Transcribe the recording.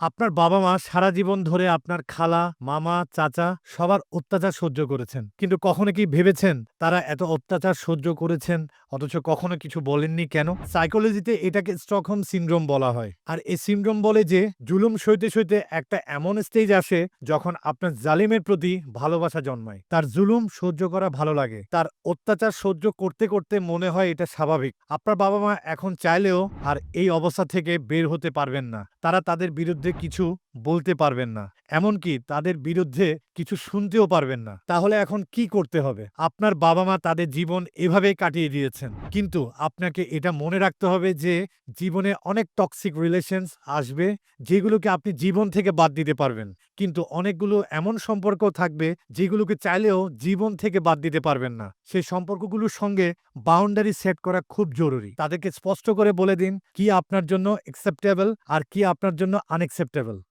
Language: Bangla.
আপনার বাবা মা সারা জীবন ধরে আপনার খালা, মামা, চাচা সবার অত্যাচার সহ্য করেছেন। কিন্তু কখনো কি ভেবেছেন তারা এত অত্যাচার সহ্য করেছেন অথচ কখনো কিছু বলেননি কেন? সাইকোলজিতে এটাকে স্টকহোম সিন্ড্রোম বলা হয়। আর এই সিন্ড্রোম বলে যে জুলুম সইতে, সইতে একটা এমন স্টেজ আসে যখন আপনার জালিমের প্রতি ভালোবাসা জন্মায়। তার জুলুম সহ্য করা ভালো লাগে। তার অত্যাচার সহ্য করতে, করতে মনে হয় এটা স্বাভাবিক। আপনার বাবা মা এখন চাইলেও আর এই অবস্থা থেকে বের হতে পারবেন না। তারা তাদের বিরুদ্ধে কিছু বলতে পারবেন না। এমনকি তাদের বিরুদ্ধে কিছু শুনতেও পারবেন না। তাহলে এখন কি করতে হবে? আপনার বাবা মা তাদের জীবন এভাবেই কাটিয়ে দিয়েছেন। কিন্তু আপনাকে এটা মনে রাখতে হবে যে জীবনে অনেক টক্সিক রিলেশনস আসবে যেগুলোকে আপনি জীবন থেকে বাদ দিতে পারবেন। কিন্তু অনেকগুলো এমন সম্পর্ক থাকবে যেগুলোকে চাইলেও জীবন থেকে বাদ দিতে পারবেন না। সেই সম্পর্কগুলোর সঙ্গে বাউন্ডারি সেট করা খুব জরুরি। তাদেরকে স্পষ্ট করে বলে দিন কি আপনার জন্য অ্যাকসেপ্টেবল আর কি আপনার জন্য acceptable.